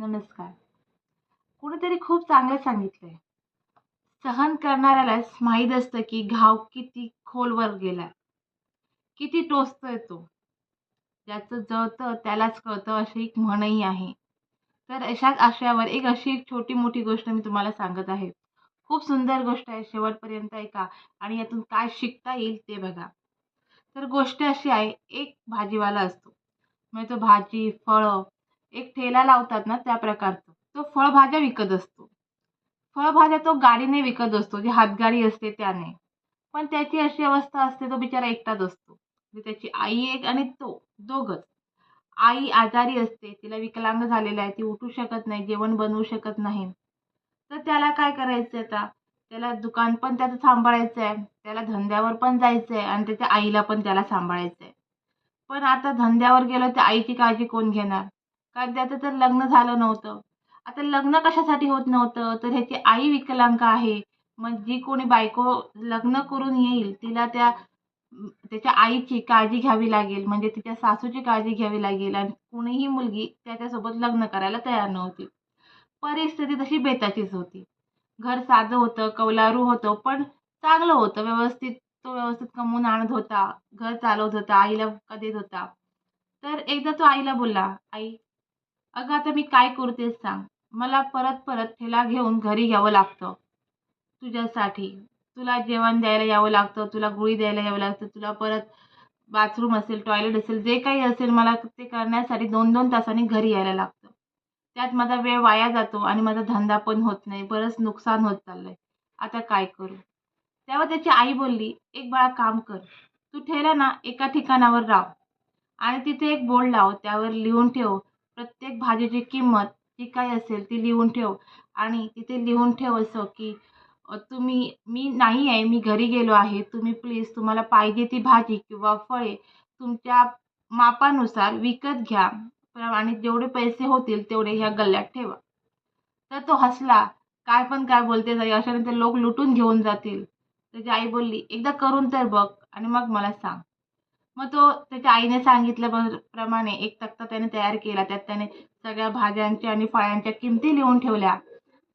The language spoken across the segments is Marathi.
नमस्कार. कुणीतरी खूप चांगलं सांगितलंय. सहन करणाऱ्यालाच माहीत असतं की घाव किती खोलवर गेला किती टोचतोय तो. ज्याचं जळतं त्यालाच कळतं अशी एक म्हणही आहे. तर अशाच आशयावर एक अशी एक छोटी मोठी गोष्ट मी तुम्हाला सांगत आहे. खूप सुंदर गोष्ट आहे शेवटपर्यंत ऐका आणि यातून काय शिकता येईल ते बघा. तर गोष्ट अशी आहे एक भाजीवाला असतो. म्हणजे तो भाजी फळं एक ठेला लावतात ना त्या प्रकारचं तो फळभाज्या विकत असतो. फळभाज्या तो गाडीने विकत असतो जी हातगाडी असते त्याने. पण त्याची अशी अवस्था असते तो बिचारा एकटाच असतो. म्हणजे त्याची आई एक आणि तो दोघंच. आई आजारी असते तिला विकलांग झालेला आहे ती उठू शकत नाही जेवण बनवू शकत नाही. तर त्याला काय करायचं आता? त्याला दुकान पण त्याचं सांभाळायचं आहे त्याला धंद्यावर पण जायचं आहे आणि त्याच्या आईला पण त्याला सांभाळायचं आहे. पण आता धंद्यावर गेलं तर आईची काळजी कोण घेणार? कारण त्याचं तर लग्न झालं नव्हतं. आता लग्न कशासाठी होत नव्हतं? तर ह्याची आई विकलांग आहे. मग जी कोणी बायको लग्न करून येईल तिला त्या त्याच्या आईची काळजी घ्यावी लागेल. म्हणजे तिच्या सासूची काळजी घ्यावी लागेल. आणि कोणीही मुलगी त्याच्यासोबत लग्न करायला तयार नव्हती. परिस्थिती तशी बेताचीच होती. घर साधं होतं कौलारू होतं पण चांगलं होतं. व्यवस्थित तो व्यवस्थित कमवून आणत होता. घर चालवत होता. आईला देत होता. तर एकदा तो आईला बोलला आई अगं आता मी काय करू तेच सांग. मला परत परत ठेला घेऊन घरी घ्यावं लागतं. तुझ्यासाठी. तुला जेवण द्यायला यावं लागतं तुला गोळी द्यायला यावं लागतं तुला परत बाथरूम असेल टॉयलेट असेल जे काही असेल मला ते करण्यासाठी दोन दोन तासांनी घरी यायला लागतं. त्यात माझा वेळ वाया जातो आणि माझा धंदा पण होत नाही. बरंच नुकसान होत चाललं आहे आता काय करू? तेव्हा त्याची आई बोलली एक बाळा काम कर. तू ठेला ना एका ठिकाणावर राह. आणि तिथे एक बोर्ड लाव. त्यावर लिहून ठेव. प्रत्येक भाजीची किंमत जी काय असेल ती लिहून ठेव. आणि तिथे लिहून ठेव असं की तुम्ही मी नाही आहे मी घरी गेलो आहे तुम्ही प्लीज तुम्हाला पाहिजे ती भाजी किंवा फळे तुमच्या मापानुसार विकत घ्या. आणि जेवढे पैसे होतील तेवढे ह्या गल्ल्यात ठेवा. तर तो हसला. काय पण काय बोलते जाई अशाने लोक लुटून घेऊन जातील. त्याची आई बोलली एकदा करून तर बघ आणि मग मला सांग. मग तो त्याच्या आईने सांगितल्याप्रमाणे एक तक्ता त्याने तयार केला. त्यात त्याने सगळ्या भाज्यांच्या आणि फळांच्या किमती लिहून ठेवल्या.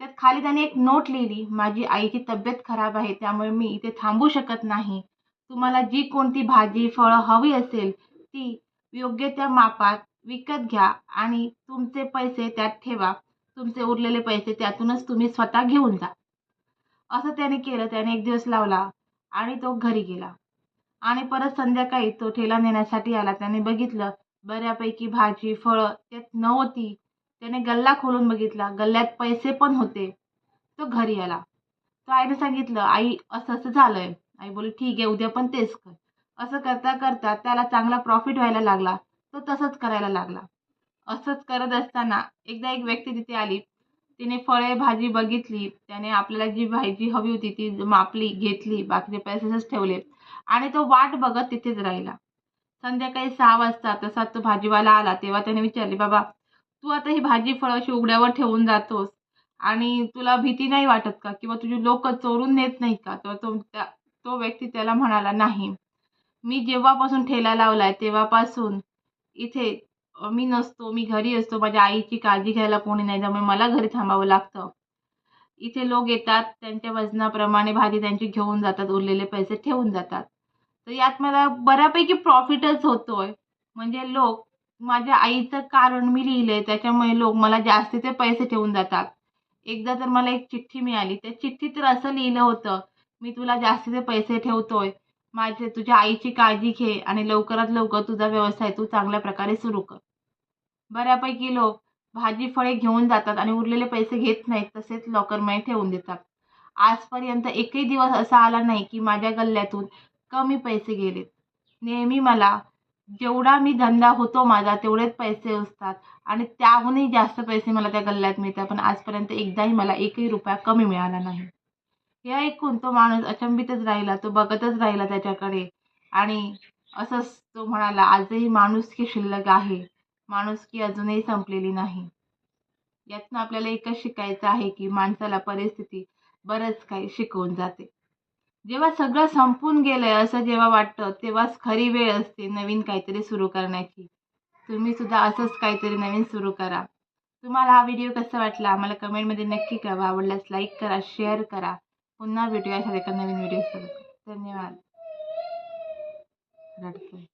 त्यात खाली त्याने एक नोट लिहिली माझी आईची तब्येत खराब आहे त्यामुळे मी इथे थांबू शकत नाही. तुम्हाला जी कोणती भाजी फळं हवी असेल ती योग्य त्या मापात विकत घ्या आणि तुमचे पैसे त्यात ठेवा. तुमचे उरलेले पैसे त्यातूनच तुम्ही स्वतः घेऊन जा. असं त्याने केलं. त्याने एक दिवस लावला आणि तो घरी गेला. आणि परत संध्याकाळी तो ठेला नेण्यासाठी आला. त्याने बघितलं बऱ्यापैकी भाजी फळं त्यात नव्हती. त्याने गल्ला खोलून बघितला. गल्ल्यात पैसे पण होते. तो घरी आला. तो आईने सांगितलं आई असं असं झालंय. आई बोलली ठीक आहे उद्या पण तेच कर. असं करता करता त्याला चांगला प्रॉफिट व्हायला लागला. तो तसंच करायला लागला. असंच करत असताना एकदा एक व्यक्ती तिथे आली. तिने फळे भाजी बघितली. त्याने आपल्याला जी भाजी हवी होती ती मापली घेतली. बाकीचे पैसेच ठेवले. आणि तो वाट बघत तिथेच राहिला. संध्याकाळी सहा वाजता तसा तो भाजीवाला आला. तेव्हा त्याने विचारले बाबा तू आता ही भाजी फळं अशी उघड्यावर ठेवून जातोस आणि तुला भीती नाही वाटत का? किंवा तुझी लोक चोरून नेत नाही का? तर तो त्या तो व्यक्ती त्याला म्हणाला नाही. मी जेव्हापासून ठेला लावलाय तेव्हापासून इथे मी नसतो मी घरी असतो माझ्या आईची काळजी घ्यायला कोणी नाही त्यामुळे मला घरी थांबावं लागतं. इथे लोक येतात त्यांच्या वजनाप्रमाणे भाजी त्यांची घेऊन जातात उरलेले पैसे ठेवून जातात. तर यात मला बऱ्यापैकी प्रॉफिटच होतोय. म्हणजे लोक माझ्या आईचं कारण मी लिहिलंय त्याच्यामुळे लोक मला जास्तीचे पैसे ठेवून जातात. एकदा तर मला एक चिठ्ठी मिळाली त्या चिठ्ठीत तर असं लिहिलं होतं मी तुला जास्तीचे पैसे ठेवतोय माझे तुझ्या आईची काळजी घे आणि लवकरात लवकर तुझा व्यवसाय तू चांगल्या प्रकारे सुरू कर. बऱ्यापैकी लोक भाजी फळे घेऊन जातात आणि उरलेले पैसे घेत नाहीत तसेच लॉकरमध्ये ठेवून देतात. आजपर्यंत एकही दिवस असा आला नाही की माझ्या गल्ल्यातून कमी पैसे गेलेत. नेहमी मला जेवढा मी धंदा होतो माझा तेवढेच पैसे असतात आणि त्याहूनही जास्त पैसे मला त्या गल्ल्यात मिळतात पण आजपर्यंत एकदाही मला एकही रुपया कमी मिळाला नाही. हे ऐकून तो माणूस अचंबितच राहिला तो बघतच राहिला त्याच्याकडे. आणि असंच तो म्हणाला आजही माणुसकी शिल्लक आहे. माणुसकी अजूनही संपलेली नाही. यातनं आपल्याला एकच शिकायचं आहे की माणसाला परिस्थिती बरंच काही शिकवून जाते. जेव्हा सगळं संपून गेलंय असं जेव्हा वाटतं तेव्हाच खरी वेळ असते नवीन काहीतरी सुरू करण्याची. तुम्ही सुद्धा असंच काहीतरी नवीन सुरू करा. तुम्हाला हा व्हिडिओ कसा वाटला? आम्हाला कमेंटमध्ये नक्की कळवा. आवडल्यास लाईक करा शेअर करा. पुन्हा भेटूया अशा एका नवीन व्हिडिओसोबत धन्यवाद. रडतोय.